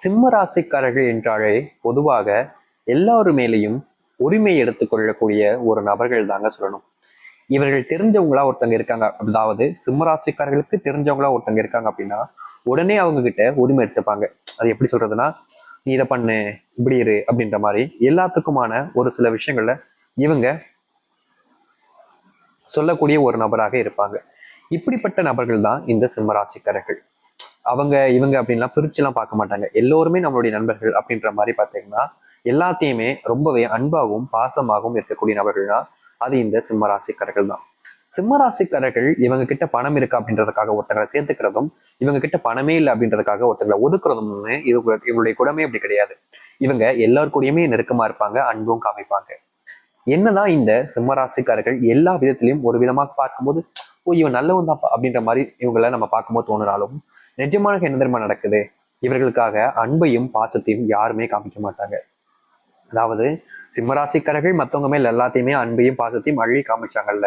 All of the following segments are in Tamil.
சிம்ம ராசிக்காரர்கள் என்றாலே பொதுவாக எல்லாரு மேலேயும் உரிமை எடுத்துக்கொள்ளக்கூடிய ஒரு நபர்கள் தாங்க சொல்லணும். இவர்கள் தெரிஞ்சவங்களா ஒருத்தங்க இருக்காங்க. அதாவது சிம்ம ராசிக்காரர்களுக்கு தெரிஞ்சவங்களா ஒருத்தங்க இருக்காங்க அப்படின்னா உடனே அவங்க கிட்ட உரிமை எடுத்துப்பாங்க. அது எப்படி சொல்றதுன்னா நீ இதை பண்ணு இப்படி இரு அப்படின்ற மாதிரி எல்லாத்துக்குமான ஒரு சில விஷயங்கள்ல இவங்க சொல்லக்கூடிய ஒரு நபராக இருப்பாங்க. இப்படிப்பட்ட நபர்கள் தான் இந்த சிம்மராசிக்காரர்கள். அவங்க இவங்க அப்படின்லாம் பிரிச்சுலாம் பார்க்க மாட்டாங்க. எல்லோருமே நம்மளுடைய நண்பர்கள் அப்படின்ற மாதிரி பார்த்தீங்கன்னா எல்லாத்தையுமே ரொம்பவே அன்பாகவும் பாசமாகவும் இருக்கக்கூடிய நபர்கள்னா அது இந்த சிம்மராசிக்காரர்கள் தான். சிம்மராசிக்காரர்கள் இவங்க கிட்ட பணம் இருக்கு அப்படின்றதுக்காக ஒருத்தங்களை சேர்த்துக்கிறதும் இவங்க கிட்ட பணமே இல்லை அப்படின்றதுக்காக ஒருத்தங்களை ஒதுக்குறதும் இது இவங்களுடைய குடமே அப்படி கிடையாது. இவங்க எல்லார் கூடயுமே நெருக்கமா இருப்பாங்க அன்பும் காமிப்பாங்க. என்னதான் இந்த சிம்மராசிக்காரர்கள் எல்லா விதத்திலையும் ஒரு விதமாக பார்க்கும்போது ஓ இவன் நல்லவன் தான் அப்படின்ற மாதிரி இவங்களை நம்ம பார்க்கும்போது தோணுனாலும் நிஜமான என்ன தெரியுமா நடக்குது? இவர்களுக்காக அன்பையும் பாசத்தையும் யாருமே காமிக்க மாட்டாங்க. அதாவது சிம்மராசிக்காரர்கள் மத்தவங்க மேல எல்லாத்தையுமே அன்பையும் பாசத்தையும் அழி காமிச்சாங்கல்ல.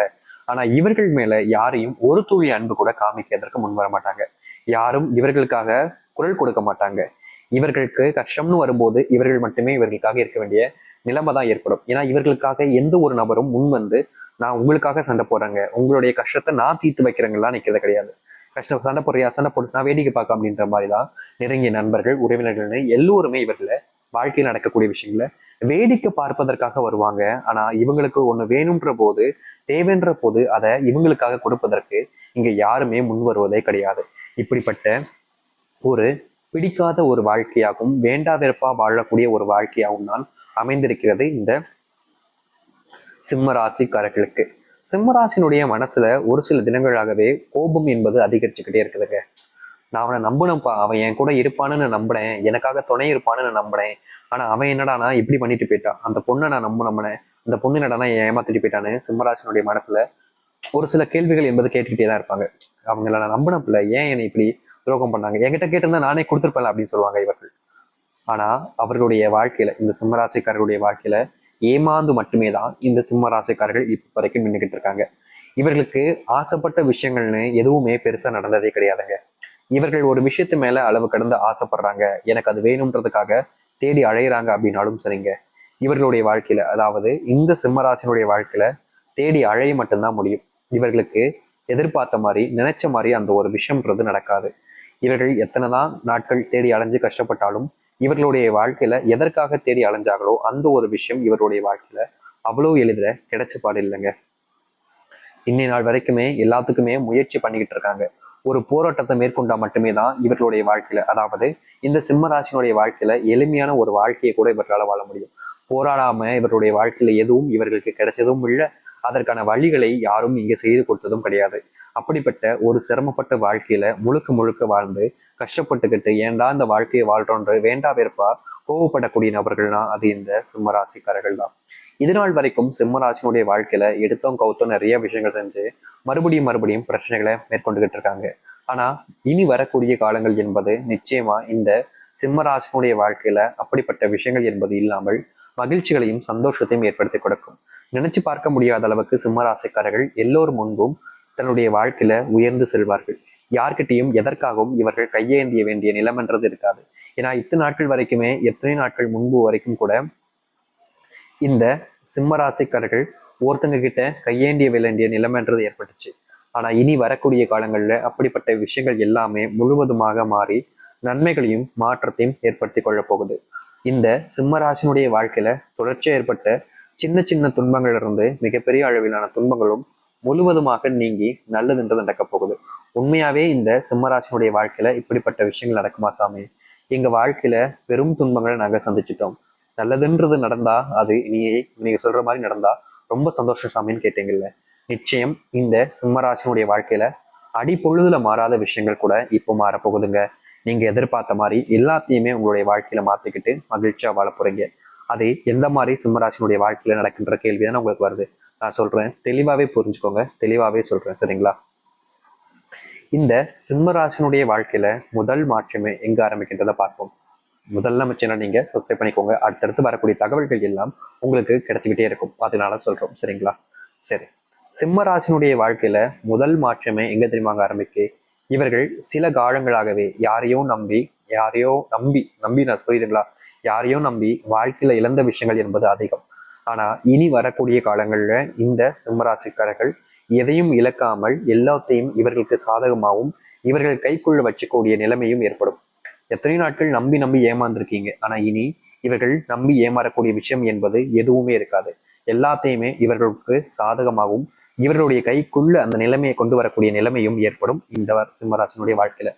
ஆனா இவர்கள் மேல யாரையும் ஒரு துளி அன்பு கூட காமிக்கிறதற்கு முன் வர மாட்டாங்க. யாரும் இவர்களுக்காக குரல் கொடுக்க மாட்டாங்க. இவர்களுக்கு கஷ்டம்னு வரும்போது இவர்கள் மட்டுமே இவர்களுக்காக இருக்க வேண்டிய நிலைமை தான் ஏற்படும். ஏன்னா இவர்களுக்காக எந்த ஒரு நபரும் முன் வந்து நான் உங்களுக்காக சண்டை போடுறேங்க. உங்களுடைய கஷ்டத்தை நான் தீர்த்து வைக்கிறேங்கலாம் நிற்கிறது கிடையாது. கஷ்டம் சண்டை போடுறியா? சண்டை போட்டு நான் வேடிக்கை பார்க்க அப்படின்ற மாதிரி தான் நெருங்கிய நண்பர்கள் உறவினர்கள்னு எல்லோருமே இவர்களை வாழ்க்கையில் நடக்கக்கூடிய விஷயங்களை வேடிக்கை பார்ப்பதற்காக வருவாங்க. ஆனா இவங்களுக்கு ஒண்ணு வேணுன்ற போது தேவைன்ற போது அதை இவங்களுக்காக கொடுப்பதற்கு இங்க யாருமே முன் வருவதே கிடையாது. இப்படிப்பட்ட ஒரு பிடிக்காத ஒரு வாழ்க்கையாகவும் வேண்டா வெறுப்பா வாழக்கூடிய ஒரு வாழ்க்கையாகவும் தான் அமைந்திருக்கிறது இந்த சிம்மராசிக்காரர்களுக்கு சிம்மராசினுடைய மனசுல ஒரு சில தினங்களாகவே கோபம் என்பது அதிகரிச்சுக்கிட்டே இருக்குதுங்க. நான் அவனை நம்பினப்பா அவன் என் கூட இருப்பான்னு நான் நம்பினேன். எனக்காக துணை இருப்பான்னு நான் நம்பினேன். ஆனா அவன் என்னடானா இப்படி பண்ணிட்டு போயிட்டான். அந்த பொண்ணை நான் நம்ப நம்பினேன். அந்த பொண்ணு என்னடானா ஏமாத்திட்டு போயிட்டான்னு சிம்மராசினுடைய மனசுல ஒரு சில கேள்விகள் என்பது கேட்டுக்கிட்டே தான் இருப்பாங்க. அவங்கள நான் நம்பினப்பில்ல ஏன் என்னை இப்படி துரோகம் பண்ணாங்க? என்கிட்ட கேட்டிருந்தா நானே கொடுத்துருப்பேன் அப்படின்னு சொல்லுவாங்க இவர்கள். ஆனா அவர்களுடைய வாழ்க்கையில இந்த சிம்மராசிக்காரர்களுடைய வாழ்க்கையில ஏமாந்து மட்டுமே தான் இந்த சிம்மராசிக்காரர்கள் இப்ப வரைக்கும் நின்றுகிட்டு இருக்காங்க. இவர்களுக்கு ஆசைப்பட்ட விஷயங்கள்னு எதுவுமே பெருசா நடந்ததே கிடையாதுங்க. இவர்கள் ஒரு விஷயத்து மேல அளவு கடந்து ஆசைப்படுறாங்க. எனக்கு அது வேணும்ன்றதுக்காக தேடி அழையிறாங்க அப்படின்னாலும் சரிங்க. இவர்களுடைய வாழ்க்கையில அதாவது இந்த சிம்மராசினுடைய வாழ்க்கையில தேடி அழைய மட்டும்தான் முடியும். இவர்களுக்கு எதிர்பார்த்த மாதிரி நினைச்ச மாதிரி அந்த ஒரு விஷயம்ன்றது நடக்காது. இவர்கள் எத்தனை தான் நாட்கள் தேடி அலைஞ்சு கஷ்டப்பட்டாலும் இவர்களுடைய வாழ்க்கையில எதற்காக தேடி அலைஞ்சாங்களோ அந்த ஒரு விஷயம் இவருடைய வாழ்க்கையில அவ்வளவு எளிதில் கிடைச்ச பாடு இல்லைங்க. இன்னை நாள் வரைக்குமே எல்லாத்துக்குமே முயற்சி பண்ணிக்கிட்டு இருக்காங்க. ஒரு போராட்டத்தை மேற்கொண்டா மட்டுமே தான் இவர்களுடைய வாழ்க்கையில அதாவது இந்த சிம்மராசினுடைய வாழ்க்கையில எளிமையான ஒரு வாழ்க்கையை கூட இவர்களால் வாழ முடியும். போராடாம இவருடைய வாழ்க்கையில எதுவும் இவர்களுக்கு கிடைச்சதும் இல்லை அதற்கான வழிகளை யாரும் இங்க செய்து கொடுத்ததும் கிடையாது. அப்படிப்பட்ட ஒரு சிரமப்பட்ட வாழ்க்கையில முழுக்க முழுக்க வாழ்ந்து கஷ்டப்பட்டுக்கிட்டு ஏன்டா இந்த வாழ்க்கையை வாழ்றோன்ற வேண்டா வெறுப்பா கோவப்படக்கூடிய நபர்கள்னா அது இந்த சிம்மராசிக்காரர்கள் தான். இது நாள் வரைக்கும் சிம்மராசினுடைய வாழ்க்கையில எடுத்தோம் கவுத்தோம் நிறைய விஷயங்கள் செஞ்சு மறுபடியும் மறுபடியும் பிரச்சனைகளை மேற்கொண்டுகிட்டு இருக்காங்க. ஆனா இனி வரக்கூடிய காலங்கள் என்பது நிச்சயமா இந்த சிம்மராசனுடைய வாழ்க்கையில அப்படிப்பட்ட விஷயங்கள் என்பது இல்லாமல் மகிழ்ச்சிகளையும் சந்தோஷத்தையும் ஏற்படுத்தி கொடுக்கும். நினைச்சு பார்க்க முடியாத அளவுக்கு சிம்மராசிக்காரர்கள் எல்லோர் முன்பும் தன்னுடைய வாழ்க்கையில உயர்ந்து செல்வார்கள். யார்கிட்டையும் எதற்காகவும் இவர்கள் கையேந்திய வேண்டிய நிலமன்றது இருக்காது. ஏன்னா இத்தனை நாட்கள் வரைக்குமே எத்தனை நாட்கள் முன்பு வரைக்கும் கூட இந்த சிம்மராசிக்காரர்கள் ஒருத்தங்க கிட்ட கையேண்டிய வேண்டிய நிலைமைன்றது ஏற்பட்டுச்சு. ஆனா இனி வரக்கூடிய காலங்கள்ல அப்படிப்பட்ட விஷயங்கள் எல்லாமே முழுவதுமாக மாறி நன்மைகளையும் மாற்றத்தையும் ஏற்படுத்தி கொள்ள போகுது. இந்த சிம்மராசினுடைய வாழ்க்கையில தொடர்ச்சியா ஏற்பட்ட சின்ன சின்ன துன்பங்கள் இருந்து மிகப்பெரிய அளவிலான துன்பங்களும் முழுவதுமாக நீங்கி நல்லதுன்றது நடக்க போகுது. உண்மையாவே இந்த சிம்மராசினுடைய வாழ்க்கையில இப்படிப்பட்ட விஷயங்கள் நடக்குமா சாமி? எங்க வாழ்க்கையில பெரும் துன்பங்களை நாங்க சந்திச்சிட்டோம். நல்லதுன்றது நடந்தா அது நீ நீங்க சொல்ற மாதிரி நடந்தா ரொம்ப சந்தோஷம் சாமின்னு கேட்டீங்கல்ல. நிச்சயம் இந்த சிம்மராசினுடைய வாழ்க்கையில அடி பொழுதுல மாறாத விஷயங்கள் கூட இப்போ மாறப்போகுதுங்க. நீங்க எதிர்பார்த்த மாதிரி எல்லாத்தையுமே உங்களுடைய வாழ்க்கையில மாற்றிக்கிட்டு மகிழ்ச்சியா வாழ போறீங்க. அது எந்த மாதிரி சிம்மராசினுடைய வாழ்க்கையில நடக்கின்ற கேள்வி தானே உங்களுக்கு வருது. நான் சொல்றேன் தெளிவாவே புரிஞ்சுக்கோங்க. தெளிவாவே சொல்றேன் சரிங்களா? இந்த சிம்மராசினுடைய வாழ்க்கையில முதல் மாற்றமே எங்க ஆரம்பிக்கின்றதை பார்ப்போம். முதல்ல மச்சினா நீங்க சப்ஸ்கிரைப் பண்ணிக்கோங்க. அடுத்தடுத்து வரக்கூடிய தகவல்கள் எல்லாம் உங்களுக்கு கிடைச்சிக்கிட்டே இருக்கும். அதனால சொல்றோம் சரிங்களா? சரி. சிம்மராசினுடைய வாழ்க்கையில முதல் மாற்றமே எங்க தெரியுமாங்க ஆரம்பிக்கு? இவர்கள் சில காலங்களாகவே யாரையும் நம்பி யாரையோ நம்பி நம்பி நான் புரியுதுங்களா? யாரையோ நம்பி வாழ்க்கையில இழந்த விஷயங்கள் என்பது அதிகம். ஆனா இனி வரக்கூடிய காலங்கள்ல இந்த சிம்மராசிக்காரர்கள் எதையும் இழக்காமல் எல்லாத்தையும் இவர்களுக்கு சாதகமாகவும் இவர்கள் கைக்குள்ள வச்சுக்கூடிய நிலைமையும் ஏற்படும். எத்தனை நாட்கள் நம்பி நம்பி ஏமாந்துருக்கீங்க. ஆனா இனி இவர்கள் நம்பி ஏமாறக்கூடிய விஷயம் என்பது எதுவுமே இருக்காது. எல்லாத்தையுமே இவர்களுக்கு சாதகமாகவும் இவர்களுடைய கைக்குள்ள அந்த நிலைமையை கொண்டு வரக்கூடிய நிலைமையும் ஏற்படும் இந்த சிம்மராசினுடைய வாழ்க்கையில.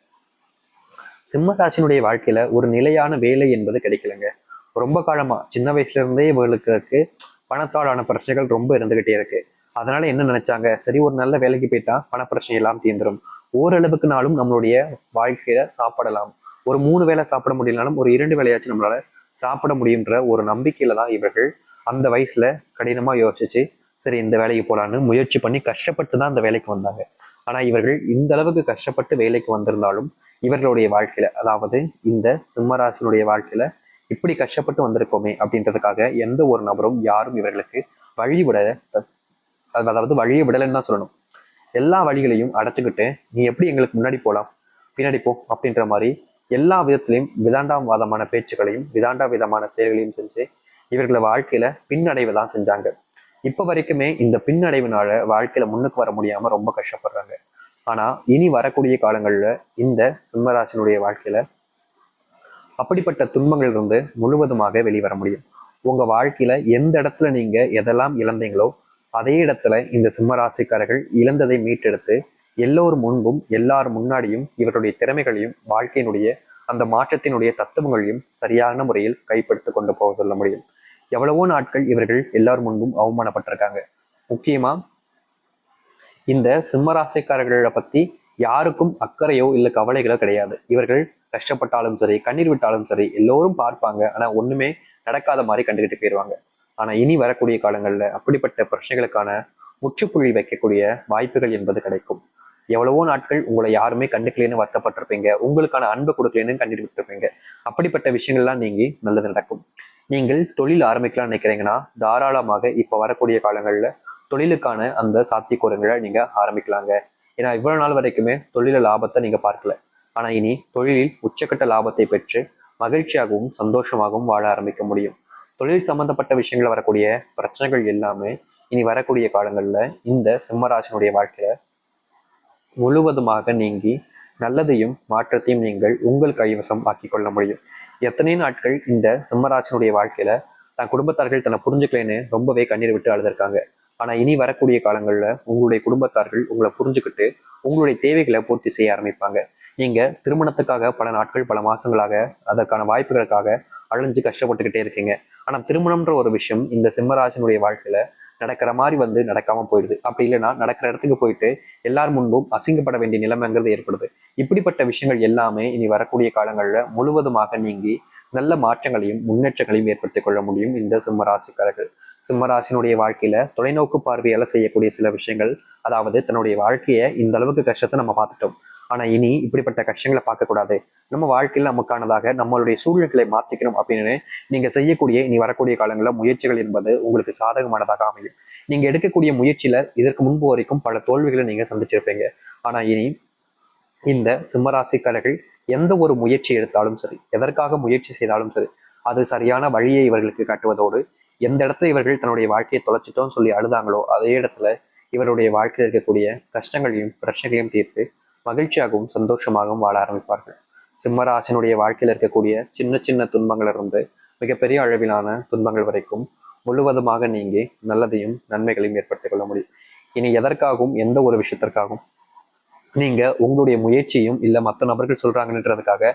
சிம்மராசினுடைய வாழ்க்கையில ஒரு நிலையான வேலை என்பது கிடைக்கலங்க. ரொம்ப காலமா சின்ன வயசுல இருந்தே இவர்களுக்கு பணத்தாலான பிரச்சனைகள் ரொம்ப இருந்துகிட்டே இருக்கு. அதனால என்ன நினைச்சாங்க? சரி ஒரு நல்ல வேலைக்கு போயிட்டா பண பிரச்சனை எல்லாம் தீர்ந்துடும் ஓரளவுக்கு நாளும் நம்மளுடைய வாழ்க்கையில சாப்பிடலாம். ஒரு மூணு வேளை சாப்பிட முடியலனாலும் ஒரு இரண்டு வேலையாச்சும் நம்மளால சாப்பிட முடியுன்ற ஒரு நம்பிக்கையில தான் இவர்கள் அந்த வயசுல கடினமா யோசிச்சு சரி இந்த வேலைக்கு போகலான்னு முயற்சி பண்ணி கஷ்டப்பட்டு தான் அந்த வேலைக்கு வந்தாங்க. ஆனா இவர்கள் இந்த அளவுக்கு கஷ்டப்பட்டு வேலைக்கு வந்திருந்தாலும் இவர்களுடைய வாழ்க்கையில அதாவது இந்த சிம்மராசினுடைய வாழ்க்கையில இப்படி கஷ்டப்பட்டு வந்திருக்கோமே அப்படின்றதுக்காக எந்த ஒரு நபரும் யாரும் இவர்களுக்கு வழிவிட அதாவது வழியை விடலைன்னு தான் சொல்லணும். எல்லா வழிகளையும் அடைச்சிக்கிட்டு நீ எப்படி எங்களுக்கு முன்னாடி போகலாம் பின்னாடி போ அப்படின்ற மாதிரி எல்லா விதத்திலையும் விதாண்டாவாதமான பேச்சுக்களையும் விதாண்டா விதமான செயல்களையும் செஞ்சு இவர்களை வாழ்க்கையில பின்னடைவை தான் செஞ்சாங்க. இப்போ வரைக்குமே இந்த பின்னடைவுனால வாழ்க்கையில முன்னுக்கு வர முடியாம ரொம்ப கஷ்டப்படுறாங்க. ஆனா இனி வரக்கூடிய காலங்கள்ல இந்த சிம்மராசினுடைய வாழ்க்கையில அப்படிப்பட்ட துன்பங்கள் இருந்து முழுவதுமாக வெளிவர முடியும். உங்க வாழ்க்கையில எந்த இடத்துல நீங்க எதெல்லாம் இழந்தீங்களோ அதே இடத்துல இந்த சிம்மராசிக்காரர்கள் இழந்ததை மீட்டெடுத்து எல்லோரும் முன்பும் எல்லார் முன்னாடியும் இவருடைய திறமைகளையும் வாழ்க்கையினுடைய அந்த மாற்றத்தினுடைய தத்துவங்களையும் சரியான முறையில் கைப்படுத்தி கொண்டு போக சொல்ல முடியும். எவ்வளவோ நாட்கள் இவர்கள் எல்லார் முன்பும் அவமானப்பட்டிருக்காங்க. முக்கியமா இந்த சிம்மராசிக்காரர்களை பத்தி யாருக்கும் அக்கறையோ இல்லை கவலைகளோ கிடையாது. இவர்கள் கஷ்டப்பட்டாலும் சரி கண்ணீர் விட்டாலும் சரி எல்லோரும் பார்ப்பாங்க. ஆனா ஒண்ணுமே நடக்காத மாதிரி கண்டுகிட்டு போயிடுவாங்க ஆனா இனி வரக்கூடிய காலங்கள்ல அப்படிப்பட்ட பிரச்சனைகளுக்கான முற்றுப்புள்ளி வைக்கக்கூடிய வாய்ப்புகள் என்பது கிடைக்கும். எவ்வளவோ நாட்கள் உங்களை யாருமே கண்டுக்கலன்னு வருத்தப்பட்டிருப்பீங்க. உங்களுக்கான அன்பு கொடுக்கலன்னு கண்டுட்டு அப்படிப்பட்ட விஷயங்கள்லாம் நீங்கி நல்லது நடக்கும். நீங்கள் தொழில் ஆரம்பிக்கலாம்னு நினைக்கிறீங்கன்னா தாராளமாக இப்போ வரக்கூடிய காலங்களில் தொழிலுக்கான அந்த சாத்தியக்கூறுங்களை நீங்க ஆரம்பிக்கலாங்க. ஏன்னா இவ்வளவு நாள் வரைக்குமே தொழில லாபத்தை நீங்க பார்க்கல. ஆனா இனி தொழிலில் உச்சக்கட்ட லாபத்தை பெற்று மகிழ்ச்சியாகவும் சந்தோஷமாகவும் வாழ ஆரம்பிக்க முடியும். தொழில் சம்பந்தப்பட்ட விஷயங்கள் வரக்கூடிய பிரச்சனைகள் எல்லாமே இனி வரக்கூடிய காலங்களில் இந்த சிம்மராசனுடைய வாழ்க்கையில முழுவதுமாக நீங்கி நல்லதையும் மாற்றத்தையும் நீங்கள் உங்கள் கைவசம் ஆக்கி கொள்ள முடியும். எத்தனை நாட்கள் இந்த சிம்மராஜனுடைய வாழ்க்கையில தன் குடும்பத்தார்கள் தன்னை புரிஞ்சுக்கலன்னு ரொம்பவே கண்ணீர் விட்டு அழுதுருக்காங்க. ஆனா இனி வரக்கூடிய காலங்கள்ல உங்களுடைய குடும்பத்தார்கள் உங்களை புரிஞ்சுக்கிட்டு உங்களுடைய தேவைகளை பூர்த்தி செய்ய ஆரம்பிப்பாங்க. நீங்க திருமணத்துக்காக பல நாட்கள் பல மாசங்களாக அதற்கான வாய்ப்புகளுக்காக அழிஞ்சு கஷ்டப்பட்டுக்கிட்டே இருக்கீங்க. ஆனா திருமணம்ன்ற ஒரு விஷயம் இந்த சிம்மராஜனுடைய வாழ்க்கையில நடக்கிற மாதிரி வந்து நடக்காம போயிடுது. அப்படி இல்லைன்னா நடக்கிற இடத்துக்கு போயிட்டு எல்லார் முன்பும் அசிங்கப்பட வேண்டிய நிலைமைங்கிறது ஏற்படுது. இப்படிப்பட்ட விஷயங்கள் எல்லாமே இனி வரக்கூடிய காலங்களில் முழுவதுமாக நீங்கி நல்ல மாற்றங்களையும் முன்னேற்றங்களையும் ஏற்படுத்திக் கொள்ள முடியும் இந்த சிம்மராசிக்காரர்கள். சிம்மராசினுடைய வாழ்க்கையில தொலைநோக்கு பார்வையால செய்யக்கூடிய சில விஷயங்கள் அதாவது தன்னுடைய வாழ்க்கையை இந்த அளவுக்கு கஷ்டத்தை நம்ம பார்த்துட்டோம். ஆனால் இனி இப்படிப்பட்ட கஷ்டங்களை பார்க்கக்கூடாது. நம்ம வாழ்க்கையில் நமக்கானதாக நம்மளுடைய சூழ்நிலைகளை மாற்றிக்கணும் அப்படின்னு நீங்கள் செய்யக்கூடிய இனி வரக்கூடிய காலங்களில் முயற்சிகள் என்பது உங்களுக்கு சாதகமானதாக அமையும். நீங்கள் எடுக்கக்கூடிய முயற்சியில் இதற்கு முன்பு வரைக்கும் பல தோல்விகளை நீங்கள் சந்திச்சிருப்பீங்க. ஆனால் இனி இந்த சிம்மராசிக்காரர்கள் எந்த ஒரு முயற்சி எடுத்தாலும் சரி எதற்காக முயற்சி செய்தாலும் சரி அது சரியான வழியை இவர்களுக்கு காட்டுவதோடு எந்த இடத்துல இவர்கள் தன்னுடைய வாழ்க்கையை தொலைச்சிட்டோம்னு சொல்லி அழுதாங்களோ அதே இடத்துல இவருடைய வாழ்க்கையில் இருக்கக்கூடிய கஷ்டங்களையும் பிரச்சனைகளையும் தீர்த்து மகிழ்ச்சியாகவும் சந்தோஷமாகவும் வாழ ஆரம்பிப்பார்கள். சிம்மராசனுடைய வாழ்க்கையில் இருக்கக்கூடிய சின்ன சின்ன துன்பங்களிலிருந்து மிகப்பெரிய அளவிலான துன்பங்கள் வரைக்கும் முழுவதுமாக நீங்கி நல்லதையும் நன்மைகளையும் ஏற்படுத்திக் கொள்ள முடியும். இனி எதற்காகவும் எந்த ஒரு விஷயத்திற்காகவும் நீங்க உங்களுடைய முயற்சியும் இல்ல மற்ற நபர்கள் சொல்றாங்கன்றதுக்காக